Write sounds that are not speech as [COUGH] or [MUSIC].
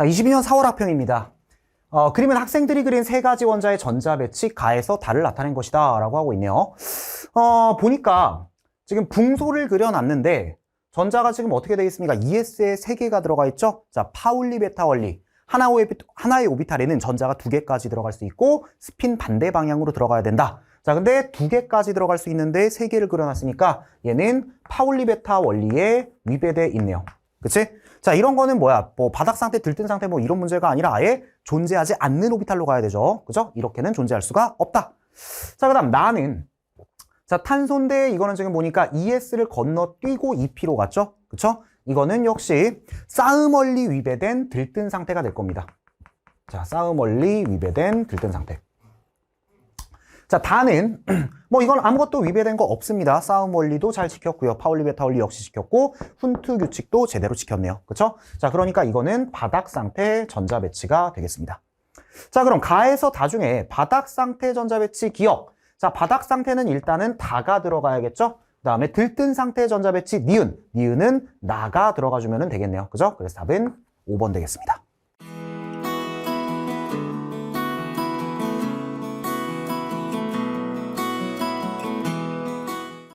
자, 22년 4월 학평입니다. 어, 그림은 학생들이 그린 세 가지 원자의 전자 배치 가에서 달을 나타낸 것이다 라고 하고 있네요. 어, 보니까 지금 붕소를 그려놨는데 전자가 지금 어떻게 되어 있습니까? ES에 세 개가 들어가 있죠? 자, 파울리 베타 원리. 하나의, 오비탈에는 전자가 두 개까지 들어갈 수 있고 스핀 반대 방향으로 들어가야 된다. 자, 근데 두 개까지 들어갈 수 있는데 세 개를 그려놨으니까 얘는 파울리 베타 원리에 위배돼 있네요. 그치? 자, 이런 거는 뭐야? 뭐 바닥 상태, 들뜬 상태 뭐 이런 문제가 아니라 아예 존재하지 않는 오비탈로 가야 되죠. 그죠? 이렇게는 존재할 수가 없다. 자, 그 다음 나는 자, 탄소인데 이거는 지금 보니까 ES를 건너뛰고 EP로 갔죠? 그쵸? 이거는 역시 싸움얼리 위배된 들뜬 상태가 될 겁니다. 자, 싸움얼리 위배된 들뜬 상태. 자, 다는 [CLEARS THROAT] 뭐 이건 아무것도 위배된 거 없습니다. 싸움 원리도 잘 지켰고요. 파울리 베타 원리 역시 지켰고 훈트 규칙도 제대로 지켰네요. 그렇죠? 자, 그러니까 이거는 바닥 상태 전자 배치가 되겠습니다. 자, 그럼 가에서 다 중에 바닥 상태 전자 배치 기억. 자, 바닥 상태는 일단은 다가 들어가야겠죠? 그 다음에 들뜬 상태 전자 배치 니은. 니은은 나가 들어가 주면 되겠네요. 그죠? 그래서 답은 5번 되겠습니다.